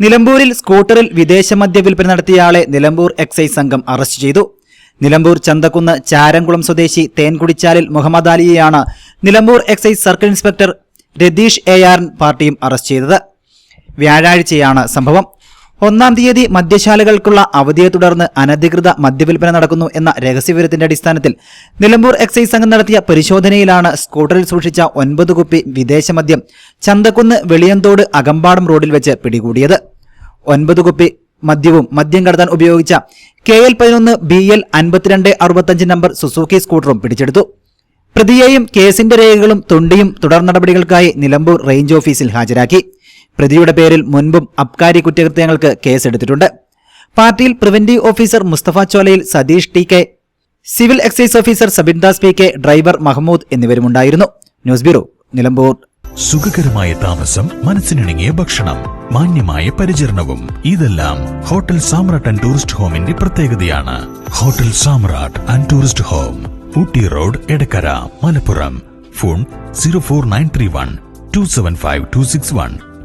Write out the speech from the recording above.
നിലമ്പൂരിൽ സ്കൂട്ടറിൽ വിദേശ മദ്യ വിൽപ്പന നടത്തിയയാളെ നിലമ്പൂർ എക്സൈസ് സംഘം അറസ്റ്റ് ചെയ്തു. നിലമ്പൂർ ചന്തക്കുന്ന് ചാരംകുളം സ്വദേശി തേൻകുടിച്ചാലിൽ Muhammad അലിയെയാണ് Nilambur excise circle inspector Ratheesh A R പാർട്ടിയും അറസ്റ്റ് ചെയ്തത്. വ്യാഴാഴ്ചയാണ് സംഭവം. ഒന്നാം തീയതി മദ്യശാലകൾക്കുള്ള അവധിയെ തുടർന്ന് അനധികൃത മദ്യവിൽപ്പന നടക്കുന്നു എന്ന രഹസ്യവിവരത്തിന്റെ അടിസ്ഥാനത്തിൽ നിലമ്പൂർ എക്സൈസ് സംഘം നടത്തിയ പരിശോധനയിലാണ് സ്കൂട്ടറിൽ സൂക്ഷിച്ച ഒൻപത് കുപ്പി വിദേശ മദ്യം ചന്തക്കുന്ന് വെളിയന്തോട് അകമ്പാടം റോഡിൽ വെച്ച് പിടികൂടിയത്. ഒൻപത് കുപ്പി മദ്യവും മദ്യം കടത്താൻ ഉപയോഗിച്ച കെ എൽ പതിനൊന്ന് ബി എൽ അൻപത്തിരണ്ട് അറുപത്തഞ്ച് നമ്പർ സുസൂക്കി സ്കൂട്ടറും പിടിച്ചെടുത്തു. പ്രതിയെയും കേസിന്റെ രേഖകളും തൊണ്ടിയും തുടർ നടപടികൾക്കായി നിലമ്പൂർ റേഞ്ച് ഓഫീസിൽ ഹാജരാക്കി. പ്രതിയുടെ പേരിൽ മുൻപും അബ്കാരി കുറ്റകൃത്യങ്ങൾക്ക് കേസെടുത്തിട്ടുണ്ട്. പാർട്ടിയിൽ preventive officer Musthafa Cholayil Satheesh T K civil excise officer Sabindas P K driver Mahmood എന്നിവരുമുണ്ടായിരുന്നു. News bureau Nilambur. സുഖകരമായ താമസം മനസ്സിനിണങ്ങിയ ഭക്ഷണം മാന്യമായ പരിചരണവും ഇതെല്ലാം ഹോട്ടൽ സാമ്രാട്ട് ആൻഡ് ടൂറിസ്റ്റ് ഹോമിന്റെ പ്രത്യേകതയാണ്. Hotel Samrat and tourist home Ooty road Edakkara Malappuram. Phone zero four nine three one two seven five two six one.